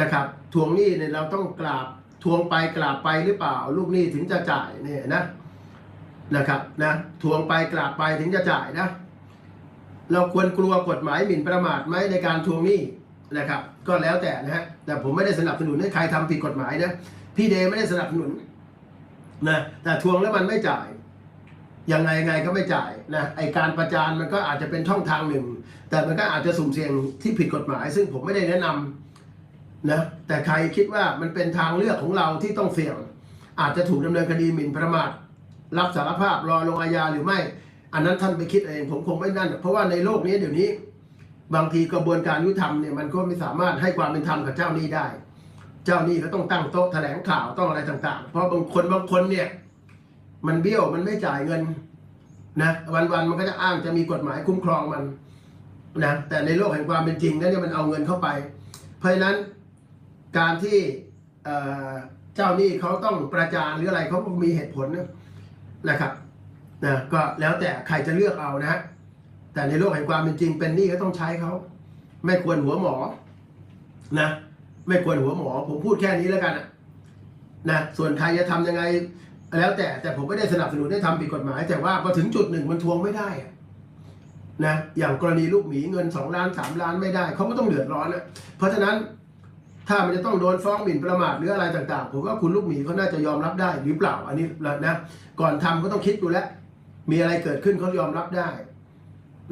นะครับทวงหนี้เนี่ยเราต้องกราบทวงไปกราบไปหรือเปล่า ลูกหนี้ถึงจะจ่ายเนี่ยนะนะครับนะทวงไปกราบไปถึงจะจ่ายนะ เราควรกลัวกฎหมายหมิ่นประมาทไหมในการทวงหนี้นะครับ ก็แล้วแต่นะฮะแต่ผมไม่ได้สนับสนุนให้ใครทำผิดกฎหมายนะพี่เดย์ไม่ได้สนับสนุนนะแต่ทวงแล้วมันไม่จ่าย ยังไงไงก็ไม่จ่ายนะไอการประจานมันก็อาจจะเป็นช่องทางหนึ่ง แต่มันก็อาจจะสุ่มเสี่ยงที่ผิดกฎหมาย ซึ่งผมไม่ได้แนะนำนะแต่ใครคิดว่ามันเป็นทางเลือกของเราที่ต้องเสี่ยง อาจจะถูกดำเนินคดีหมิ่นประมาทรับสารภาพรอลงอาญาหรือไม่ อันนั้นท่านไปคิดเองผมคงไม่นั่น เพราะว่าในโลกนี้เดี๋ยวนี้ บางทีกระบวนการยุติธรรมเนี่ยมันก็ไม่สามารถให้ความเป็นธรรมกับเจ้าหนี้ได้ เจ้าหนี้ก็ต้องตั้งโต๊ะแถลงข่าวต้องอะไรต่างๆ เพราะบางคนบางคนเนี่ย มันเบี้ยวมันไม่จ่ายเงินนะวันๆมันก็จะอ้างจะมีกฎหมายคุ้มครองมันนะแต่ในโลกแห่งความเป็นจริงนั้นเนี่ยมันเอาเงินเข้าไป เพราะฉะนั้นการที่เจ้าหนี้เขาต้องประจานหรืออะไรเขาก็มีเหตุผลนะครับนะก็แล้วแต่ใครจะเลือกเอานะฮะแต่ในโลกแห่งความเป็นจริง เป็นหนี้ก็ต้องใช้เขาไม่ควรหัวหมอนะไม่ควรหัวหมอ ผมพูดแค่นี้แล้วกันนะนะส่วนใครจะทำยังไง แล้วแต่แต่ผมไม่ได้สนับสนุนให้ทำผิดกฎหมาย แต่ว่าพอถึงจุดหนึ่งมันทวงไม่ได้นะอย่างกรณีลูกหมีเงินสองล้านสามล้านไม่ได้เขาก็ต้องเดือดร้อนนะเพราะฉะนั้นถ้ามันจะต้องโดนฟ้องหมิ่นประมาทหรืออะไรต่างๆ ผมว่าคุณลูกหมีเขาน่าจะยอมรับได้หรือเปล่าอันนี้นะก่อนทำก็ต้องคิดดูแล้วมีอะไรเกิดขึ้นเขายอมรับได้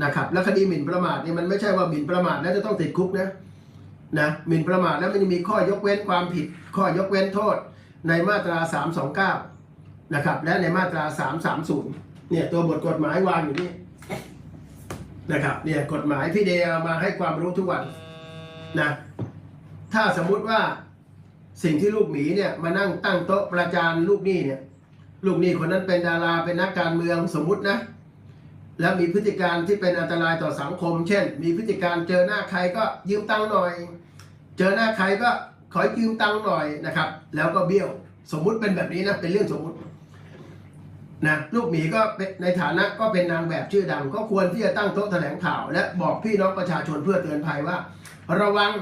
นะครับแล้วคดีหมิ่นประมาทนี่มันไม่ใช่ว่าหมิ่นประมาทแล้วจะต้องติดคุกนะนะหมิ่นประมาทแล้วมันจะมีข้อยกเว้นความผิด ข้อยกเว้นโทษในมาตรา 329 นะครับ และในมาตรา 330 เนี่ยตัวบทกฎหมายวางอยู่นี่นะครับ เนี่ยกฎหมายพี่เดย์เอามาให้ความรู้ทุกวันนะ ถ้าสมมุติว่าสิ่งที่ลูกหมีเนี่ยมานั่งตั้งโต๊ะประจานลูกหนี้เนี่ย ลูกหนี้คนนั้นเป็นดาราเป็นนักการเมืองสมมุตินะ แล้วมีพฤติการที่เป็นอันตรายต่อสังคม เช่น มีพฤติการเจอหน้าใครก็ยืมตังค์หน่อย เจอหน้าใครก็ขอยืมตังค์หน่อยนะครับ แล้วก็เบี้ยว สมมุติเป็นแบบนี้นะเป็นเรื่องสมมุติ นะลูกหมีก็ในฐานะก็เป็นนางแบบชื่อดัง ก็ควรที่จะตั้งโต๊ะแถลงข่าว และบอกพี่น้องประชาชนเพื่อเตือนภัยว่า ระวัง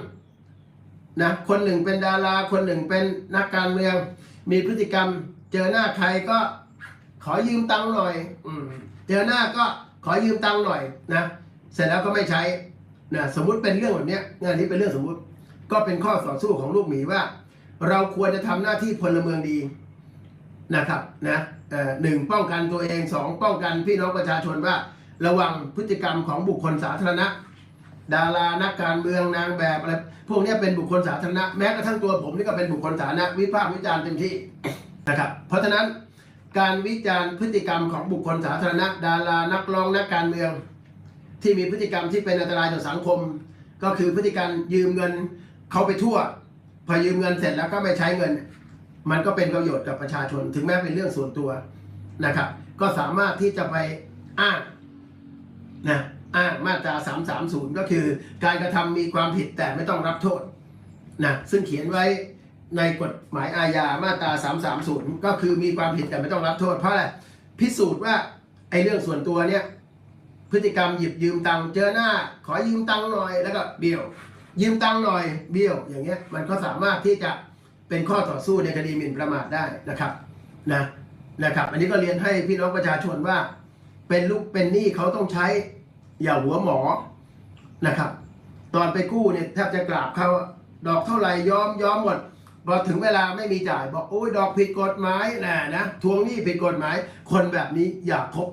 นะคนหนึ่งเป็นดารา คนหนึ่งเป็นนักการเมือง มีพฤติกรรม เจอหน้าใครก็ขอยืมตังค์หน่อยอืเจอหน้าก็ขอยืมตังค์หน่อยนะเสร็จแล้วก็ไม่ใช้นะสมมุติเป็นเรื่องแบบนี้งานนี้เป็นเรื่องสมมุติ ก็เป็นข้อต่อสู้ของลูกหมีว่า เราควรจะทำหน้าที่พลเมืองดี นะครับนะหนึ่งป้องกันตัวเองสองป้องกันพี่น้องประชาชนว่า ระวังพฤติกรรมของบุคคลสาธารณะ ดารานักการเมืองนางแบบอะไรพวกนี้เป็นบุคคลสาธารณะแม้กระทั่งตัวผมนี่ก็เป็นบุคคลสาธารณะวิพากษ์วิจารณ์เต็มที่นะครับเพราะฉะนั้นการวิจารณ์พฤติกรรมของบุคคลสาธารณะ ดารานักร้องนักการเมือง ที่มีพฤติกรรมที่เป็นอันตรายต่อสังคม ก็คือพฤติการยืมเงินเขาไปทั่ว พอยืมเงินเสร็จแล้วก็ไม่ใช้เงิน มันก็เป็นประโยชน์กับประชาชน ถึงแม้เป็นเรื่องส่วนตัวนะครับ ก็สามารถที่จะไปอ้างนะอ้างมาตรา 330 ก็คือ การกระทำมีความผิดแต่ไม่ต้องรับโทษนะซึ่งเขียนไว้ในกฎหมายอาญามาตรา 330 ก็คือมีความผิดแต่ไม่ต้องรับโทษ เพราะอะไรพิสูจน์ว่าไอ้เรื่องส่วนตัวเนี่ยพฤติกรรมหยิบยืมตังค์เจอหน้า ขอยืมตังค์หน่อยแล้วก็เบี้ยว ยืมตังค์หน่อยเบี้ยว อย่างเงี้ยมันก็สามารถที่จะ เป็นข้อต่อสู้ในคดีหมิ่นประมาทได้นะครับนะนะครับ อันนี้ก็เรียนให้พี่น้องประชาชนว่า เป็นลูกเป็นหนี้เขาต้องใช้อย่าหัวหมอนะครับ ตอนไปกู้เนี่ยแทบจะกราบเขาดอกเท่าไหร่ยอมยอมหมดพอถึงเวลาไม่มีจ่ายบอกโอ้ยดอกผิดกฎหมายนะนะทวงหนี้ผิดกฎหมาย คนแบบนี้อย่าคบ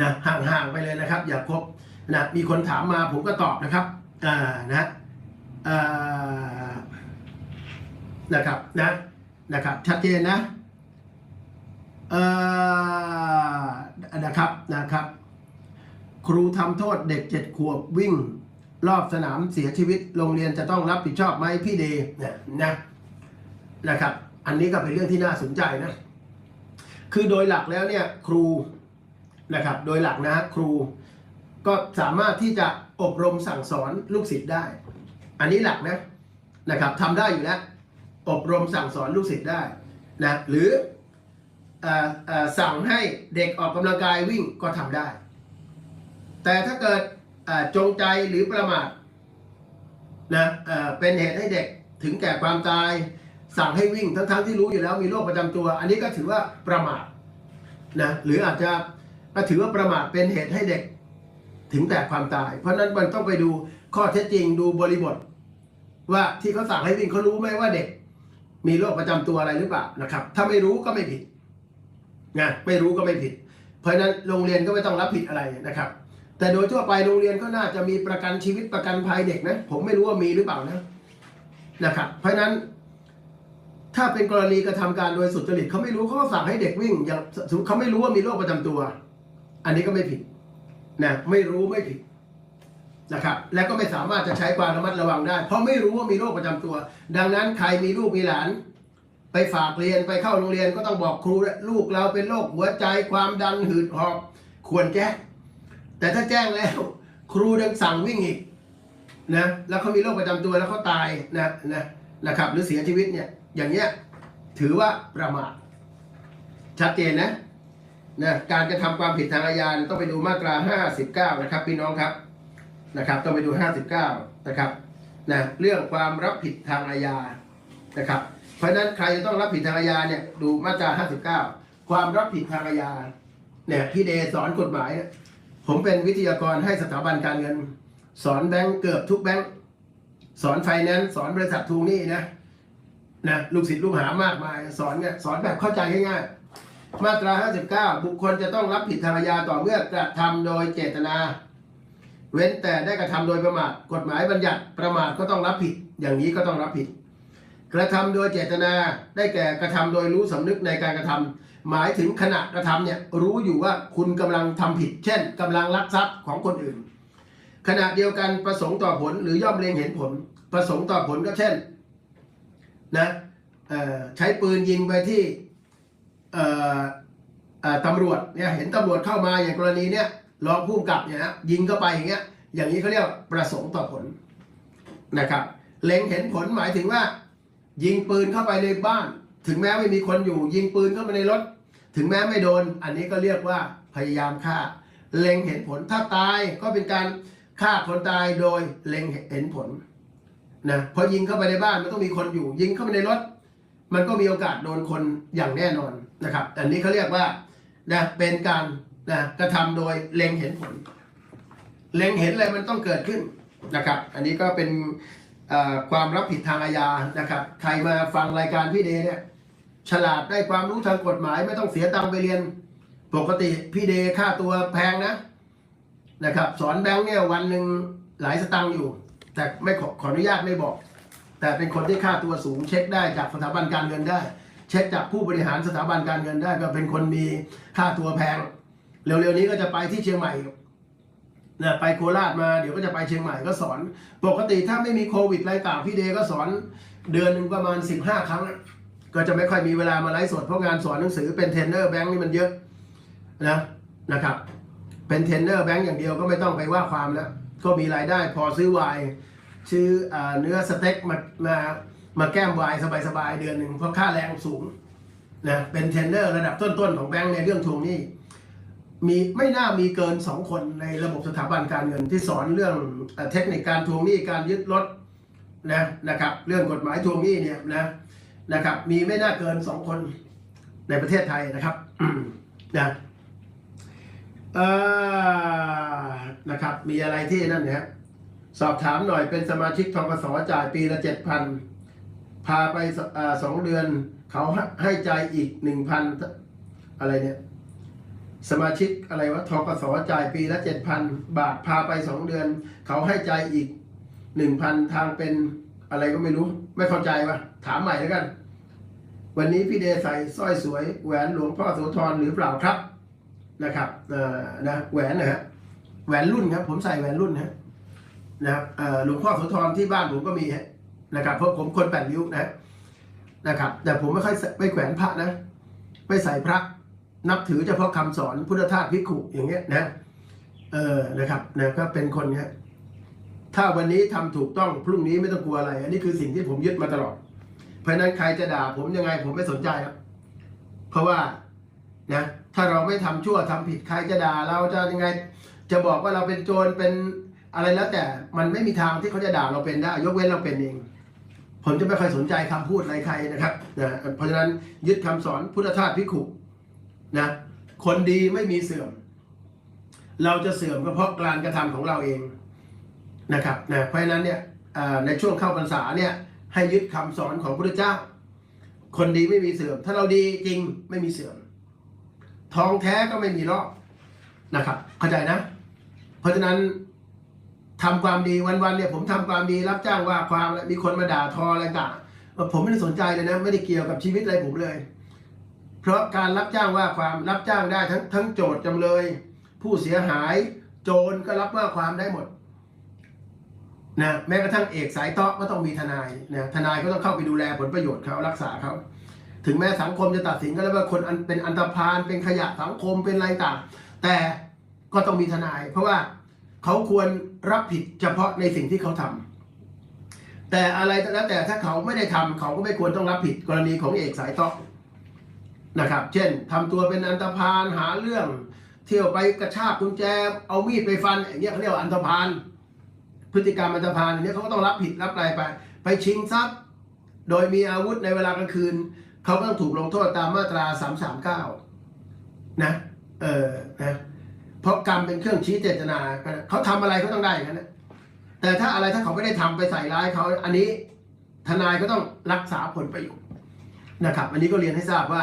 นะห่างๆไปเลยนะครับ อย่าคบนะมีคนถามมาผมก็ตอบนะครับอ่านะอ่า นะครับนะนะครับชัดเจนนะเอ่อนะครับนะครับ ครูทำโทษเด็กเจ็ดขวบวิ่ง รอบสนามเสียชีวิต โรงเรียนจะต้องรับผิดชอบไหมพี่เดย์นี่ยนะนะครับ อันนี้ก็เป็นเรื่องที่น่าสนใจนะ คือโดยหลักแล้วเนี่ยครูนะครับ โดยหลักนะครูก็สามารถที่จะอบรมสั่งสอนลูกศิษย์ได้ อันนี้หลักนะนะครับทำได้อยู่แล้ว อบรมสั่งสอนลูกศิษย์ได้นะหรืออสั่งให้เด็กออกกำลังกายวิ่งก็ทำได้ แต่ถ้าเกิดจงใจหรือประมาทนะเอ่อเป็นเหตุให้เด็กถึงแก่ความตายสั่งให้วิ่งทั้งๆที่รู้อยู่แล้วมีโรคประจำตัว อันนี้ก็ถือว่าประมาทนะหรืออาจจะก็ถือว่าประมาทเป็นเหตุให้เด็กถึงแก่ความตาย เพราะนั้นมันต้องไปดูข้อเท็จจริงดูบริบท ว่าที่เขาสั่งให้วิ่งเขารู้ไหมว่าเด็ก มีโรคประจำตัวอะไรหรือเปล่านะครับ ถ้าไม่รู้ก็ไม่ผิดนะไม่รู้ก็ไม่ผิด เพราะนั้นโรงเรียนก็ไม่ต้องรับผิดอะไรนะครับ แต่โดยทั่วไปโรงเรียนก็น่าจะมีประกันชีวิตประกันภัยเด็กนะผมไม่รู้ว่ามีหรือเปล่านะนะครับ เพราะนั้นถ้าเป็นกรณีกระทำการโดยสุจริตเขาไม่รู้เขาก็สั่งให้เด็กวิ่งอย่างเขาไม่รู้ว่ามีโรคประจำตัว อันนี้ก็ไม่ผิดนะไม่รู้ไม่ผิด นะครับและก็ไม่สามารถจะใช้ความระมัดระวังได้ เพราะไม่รู้ว่ามีโรคประจำตัว ดังนั้นใครมีลูกมีหลาน ไปฝากเรียนไปเข้าโรงเรียนก็ต้องบอกครูลูกเราเป็นโรคหัวใจความดันหืดหอบควรแจ้งแต่ถ้าแจ้งแล้ว ครูยังสั่งวิ่งอีกนะแล้วเขามีโรคประจำตัวแล้วเขาตายนะนะนะครับ หรือเสียชีวิตเนี่ยอย่างเงี้ยถือว่าประมาทชัดเจนนะนะการกระทำความผิดทางอาญาต้องไปดูมาตรา 59 นะครับพี่น้องครับ นะครับต้องไปดู 59 นะครับนะเรื่องความรับผิดทางอาญานะครับ เพราะฉะนั้นใครจะต้องรับผิดทางอาญาเนี่ยดูมาตรา 59 ความรับผิดทางอาญาเนี่ยพี่เดสอนกฎหมาย ผมเป็นวิทยากรให้สถาบันการเงิน สอนแบงก์เกือบทุกแบงก์สอนไฟแนนซ์สอนบริษัททวงหนี้นะนะลูกศิษย์ลูกหามากมาย สอนเนี่ยสอนแบบเข้าใจง่ายๆมาตรา 59 บุคคลจะต้องรับผิดทางอาญาต่อเมื่อกระทำโดยเจตนา เว้นแต่ได้กระทำโดยประมาทกฎหมายบัญญัติประมาทก็ต้องรับผิด อย่างนี้ก็ต้องรับผิด กระทำโดยเจตนาได้แก่กระทำโดยรู้สำนึกในการกระทำหมายถึงขณะกระทำเนี่ยรู้อยู่ว่าคุณกำลังทำผิด เช่นกำลังลักทรัพย์ของคนอื่น ขณะเดียวกันประสงค์ต่อผลหรือย่อมเล็งเห็นผล ประสงค์ต่อผลก็เช่นนะใช้ปืนยิงไปที่ตำรวจเนี่ยเห็นตำรวจเข้ามาอย่างกรณีเนี้ย รองผู้กับเนี่ยนะยิงเข้าไปอย่างเงี้ยอย่างนี้เขาเรียกว่าประสงค์ต่อผลนะครับเล็งเห็นผลหมายถึงว่า ยิงปืนเข้าไปในบ้าน ถึงแม้ไม่มีคนอยู่ ยิงปืนเข้าไปในรถ ถึงแม้ไม่โดน อันนี้ก็เรียกว่าพยายามฆ่า เล็งเห็นผลถ้าตายก็เป็นการฆ่าคนตายโดยเล็งเห็นผลนะพอยิงเข้าไปในบ้านมันต้องมีคนอยู่ ยิงเข้าไปในรถ มันก็มีโอกาสโดนคนอย่างแน่นอนนะครับ อันนี้เขาเรียกว่านะเป็นการ นะกระทำโดยเล็งเห็นผล เล็งเห็นอะไรมันต้องเกิดขึ้นนะครับ อันนี้ก็เป็นความรับผิดทางอาญานะครับ ใครมาฟังรายการพี่เดเนี่ยฉลาดได้ความรู้ทางกฎหมาย ไม่ต้องเสียตังค์ไปเรียน ปกติพี่เดค่าตัวแพงนะนะครับ สอนแบงค์เนี่ยวันหนึ่งหลายสตังค์อยู่ แต่ไม่ขอขออนุญาตไม่บอก แต่เป็นคนที่ค่าตัวสูงเช็คได้จากสถาบันการเงินได้ เช็คจากผู้บริหารสถาบันการเงินได้ก็เป็นคนมีค่าตัวแพง เร็วๆนี้ก็จะไปที่เชียงใหม่นี่ยไปโคราชมาเดี๋ยวก็จะไปเชียงใหม่ก็สอน ปกติถ้าไม่มีโควิดอะไรต่างพี่เดก็สอนเดือนหนึ่งประมาณ 15 ครั้ง ก็จะไม่ค่อยมีเวลามาไลฟ์สดเพราะงานสอนหนังสือเป็นเทรนเนอร์แบงค์นี่มันเยอะนะนะครับ เป็นเทรนเนอร์แบงค์อย่างเดียวก็ไม่ต้องไปว่าความแล้ว ก็มีรายได้พอซื้อไวน์ซื้ออเนื้อสเต็กมามามาแก้มไวน์สบายๆเดือนหนึ่งเพราะค่าแรงสูงนะเป็นเทรนเนอร์ระดับต้นๆของแบงค์ในเรื่องทวงหนี้ มีไม่น่ามีเกินสองคนในระบบสถาบันการเงินที่สอนเรื่องเทคนิคการทวงหนี้การยึดรถนะนะครับ เรื่องกฎหมายทวงหนี้เนี่ยนะนะครับ มีไม่น่าเกินสองคนในประเทศไทยนะครับนะเออนะครับ มีอะไรที่นั่นเนี่ยสอบถามหน่อยเป็นสมาชิกทกสจ่ายปีละเจ็ดพันพาไปสองเดือนเขาให้ใจอีกหนึ่งพันอะไรเนี่ย สมาชิกอะไรวะทกสจ่ายปีละเจ็ดพันบาทพาไปสองเดือน เขาให้ใจอีกหนึ่งพันทางเป็นอะไรก็ไม่รู้ ไม่เข้าใจวะถามใหม่แล้วกัน วันนี้พี่เดใส่สร้อยสวยแหวนหลวงพ่อโสธรหรือเปล่าครับนะครับเอ่อนะแหวนนะฮะแหวนรุ่นครับ ผมใส่แหวนรุ่นฮะนะครับเอ่อหลวงพ่อโสธรที่บ้านผมก็มีฮะนะครับเพราะผมคนแปดริ้วนะนะครับ แต่ผมไม่ค่อยไม่แขวนพระนะ ไม่ใส่พระ นับถือเฉพาะคำสอนพุทธทาสพิขุอย่างเงี้ยนะเออนะครับนะก็เป็นคนเนี้ยถ้าวันนี้ทำถูกต้องพรุ่งนี้ไม่ต้องกลัวอะไร อันนี้คือสิ่งที่ผมยึดมาตลอด เพราะนั้นใครจะด่าผมยังไงผมไม่สนใจครับเพราะว่านะถ้าเราไม่ทำชั่วทำผิดใครจะด่าเราจะยังไง จะบอกว่าเราเป็นโจรเป็นอะไรแล้วแต่มันไม่มีทางที่เขาจะด่าเราเป็นได้ ยกเว้นเราเป็นเอง ผมจะไม่ค่อยสนใจคำพูดอะไรใครนะครับนะเพราะฉะนั้นยึดคำสอนพุทธทาสพิขุ นะคนดีไม่มีเสื่อม เราจะเสื่อมก็เพราะการกระทำของเราเองนะครับนะเพราะฉะนั้นเนี่ยในช่วงเข้าพรรษาเนี่ยให้ยึดคำสอนของพระเจ้า คนดีไม่มีเสื่อม ถ้าเราดีจริงไม่มีเสื่อม ทองแท้ก็ไม่มีลอกนะครับ เข้าใจนะ เพราะฉะนั้นทำความดีวันๆเนี่ยผมทำความดีรับจ้างว่าความแล้วมีคนมาด่าทออะไรต่างผมไม่ได้สนใจเลยนะ ไม่ได้เกี่ยวกับชีวิตอะไรผมเลย เพราะการรับจ้างว่าความรับจ้างได้ทั้งทั้งโจทย์จำเลย ผู้เสียหาย โจรก็รับว่าความได้หมดนะแม้กระทั่งเอกสายเตาะก็ต้องมีทนายนะทนายก็ต้องเข้าไปดูแลผลประโยชน์เขารักษาเขาถึงแม้สังคมจะตัดสินก็แล้วว่าคนอันเป็นอันตรพานเป็นขยะสังคมเป็นอะไรต่าง แต่ก็ต้องมีทนาย เพราะว่าเขาควรรับผิดเฉพาะในสิ่งที่เขาทำแต่อะไรแล้วแต่ถ้าเขาไม่ได้ทำเขาก็ไม่ควรต้องรับผิดกรณีของเอกสายเตาะ นะครับ เช่นทำตัวเป็นอันตรพานหาเรื่อง เที่ยวไปกระชากกุญแจ เอามีดไปฟันอย่างเงี้ยเขาเรียกว่าอันตรพานพฤติกรรมอันตรพานอย่างเนี้ยเขาก็ต้องรับผิดรับอะไรไป ไปชิงทรัพย์ โดยมีอาวุธในเวลากลางคืนเขาก็ต้องถูกลงโทษตามมาตรา339นะเออนะเพราะกรรมเป็นเครื่องชี้เจตนาเขาทำอะไรเขาต้องได้อย่างนั้นนะแต่ถ้าอะไรถ้าเขาไม่ได้ทำไปใส่ร้ายเขาอันนี้ทนายก็ต้องรักษาผลประโยชน์นะครับ อันนี้ก็เรียนให้ทราบว่า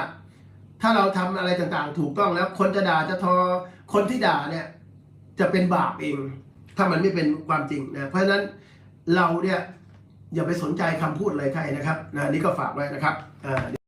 ถ้าเราทำอะไรต่างๆ ถูกต้องแล้ว คนจะด่าจะทอคนที่ด่าเนี่ย จะเป็นบาปเอง ถ้ามันไม่เป็นความจริงนะเพราะฉะนั้นเราเนี่ยอย่าไปสนใจคำพูดอะไรใครนะครับนะนนี่ก็ฝากไว้นะครับอ่า